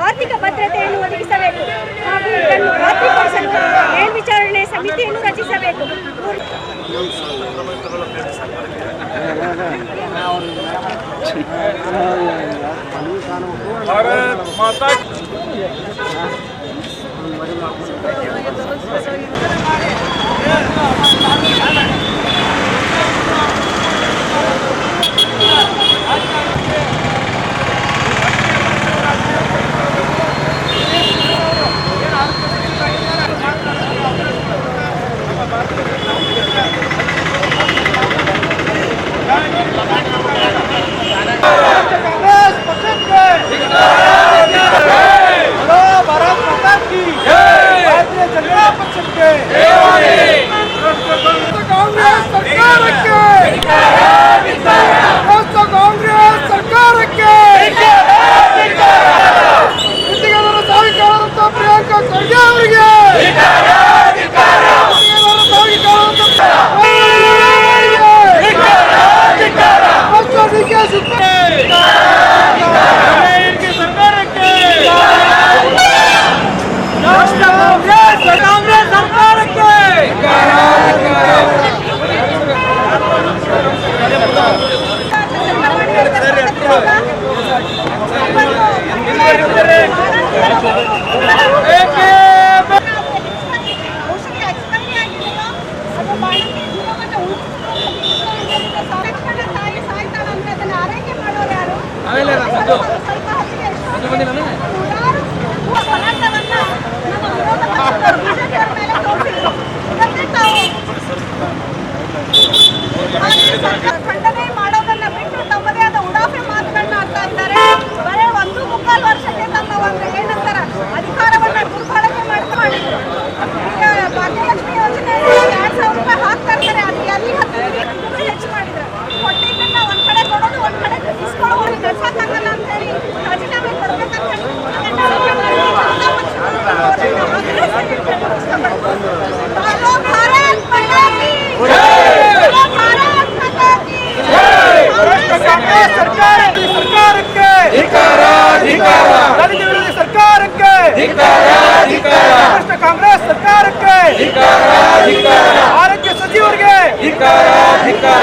ಆರ್ಥಿಕ ಭದ್ರತೆಯನ್ನು ಒದಗಿಸಬೇಕು ಹಾಗೂ ಇದನ್ನು ಖಾತ್ರಿಪಡಿಸಲು ಮೇಲ್ವಿಚಾರಣೆ ಸಮಿತಿಯನ್ನು ರಚಿಸಬೇಕು. ಭಾರತ್ ಸರ್ಕಾರಕ್ಕೆ ಸರ್ಕಾರಕ್ಕೆ. ಧಿಕಾರ ಧಿಕಾರ ದಲಿತ ವಿರೋಧಿ ಸರ್ಕಾರಕ್ಕೆ. ಧಿಕಾರ ಧಿಕಾರ ಕಾಂಗ್ರೆಸ್ ಸರ್ಕಾರಕ್ಕೆ. ಧಿಕಾರ ಧಿಕಾರ ಆರೋಗ್ಯ ಸಚಿವರಿಗೆ. ಧಿಕಾರ ಧಿಕಾರ